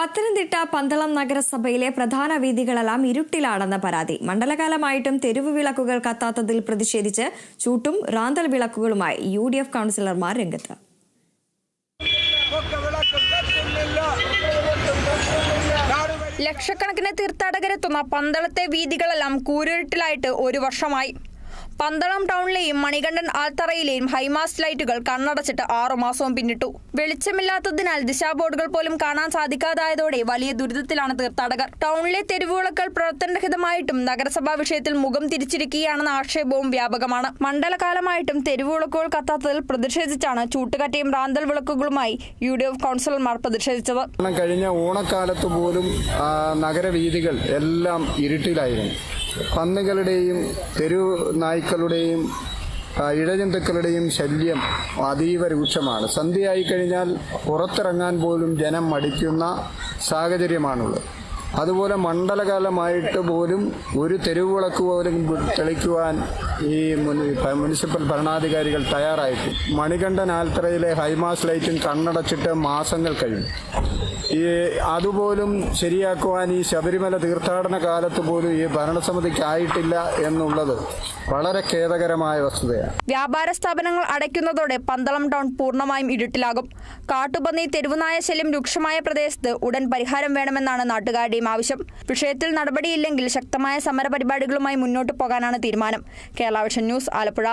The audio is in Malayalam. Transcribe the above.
പത്തനംതിട്ട പന്തളം നഗരസഭയിലെ പ്രധാന വീതികളെല്ലാം ഇരുട്ടിലാണെന്ന പരാതി. മണ്ഡലകാലമായിട്ടും തെരുവ് വിളക്കുകൾ കത്താത്തതിൽ പ്രതിഷേധിച്ച് ചൂട്ടും റാന്തൽ വിളക്കുകളുമായി യു ഡി എഫ് കൗൺസിലർമാർ രംഗത്ത്. ലക്ഷക്കണക്കിന് തീർത്ഥാടകരെത്തുന്ന പന്തളത്തെ വീതികളെല്ലാം കൂരിരുട്ടിലായിട്ട് ഒരു വർഷമായി. പന്തളം ടൗണിലെയും മണികണ്ഠൻ ആൽത്തറയിലെയും ഹൈമാസ് ലൈറ്റുകൾ കണ്ണടച്ചിട്ട് ആറുമാസവും പിന്നിട്ടു. വെളിച്ചമില്ലാത്തതിനാൽ ദിശാബോർഡുകൾ പോലും കാണാൻ സാധിക്കാതായതോടെ വലിയ ദുരിതത്തിലാണ് തീർത്ഥാടകർ. ടൗണിലെ തെരുവുവിളക്കൾ പ്രവർത്തനരഹിതമായിട്ടും നഗരസഭാ വിഷയത്തിൽ മുഖം തിരിച്ചിരിക്കുകയാണെന്ന ആക്ഷേപവും വ്യാപകമാണ്. മണ്ഡലകാലമായിട്ടും തെരുവുവിളക്കുകൾ കത്താത്തതിൽ പ്രതിഷേധിച്ചാണ് ചൂട്ടുകറ്റയും റാന്തൽ വിളക്കുകളുമായി യു ഡി എഫ് കൗൺസിലർമാർ പ്രതിഷേധിച്ചത്. കഴിഞ്ഞ ഓണക്കാലത്ത് പോലും നഗരവീഥികൾ എല്ലാം ഇരുട്ടിലായിരുന്നു. പന്നുകളുടെയും തെരു നായ്ക്കളുടെയും ഇഴജന്തുക്കളുടെയും ശല്യം അതീവ രൂക്ഷമാണ്. സന്ധ്യയായി കഴിഞ്ഞാൽ പുറത്തിറങ്ങാൻ പോലും ജനം മടിക്കുന്ന സാഹചര്യമാണുള്ളത്. അതുപോലെ മണ്ഡലകാലമായിട്ട് പോലും ഒരു തെരുവിളക്ക് പോലും തെളിക്കുവാൻ ഈ മുനി- മുനിസിപ്പൽ ഭരണാധികാരികൾ തയ്യാറായിട്ട്. മണികണ്ഠൻ ആൽത്തറയിലെ ഹൈമാസ് ലൈറ്റും കണ്ണടച്ചിട്ട് മാസങ്ങൾ കഴിഞ്ഞു ഈ അതുപോലും ശരിയാക്കുവാൻ ഈ ശബരിമല തീർത്ഥാടന കാലത്ത് പോലും ഈ ഭരണസമിതിക്കായിട്ടില്ല എന്നുള്ളത് വളരെ ഖേദകരമായ വസ്തുതയാണ്. വ്യാപാര സ്ഥാപനങ്ങൾ അടയ്ക്കുന്നതോടെ പന്തളം ടൗൺ പൂർണമായും ഇരുട്ടിലാകും. കാട്ടുപന്നി തെരുവുനായ ശല്യം രൂക്ഷമായ പ്രദേശത്ത് ഉടൻ പരിഹാരം വേണമെന്നാണ് നാട്ടുകാരുടെയും ആവശ്യം. വിഷയത്തിൽ നടപടിയില്ലെങ്കിൽ ശക്തമായ സമരപരിപാടികളുമായി മുന്നോട്ടു പോകാനാണ് തീരുമാനം. Kerala vision news Alappuzha.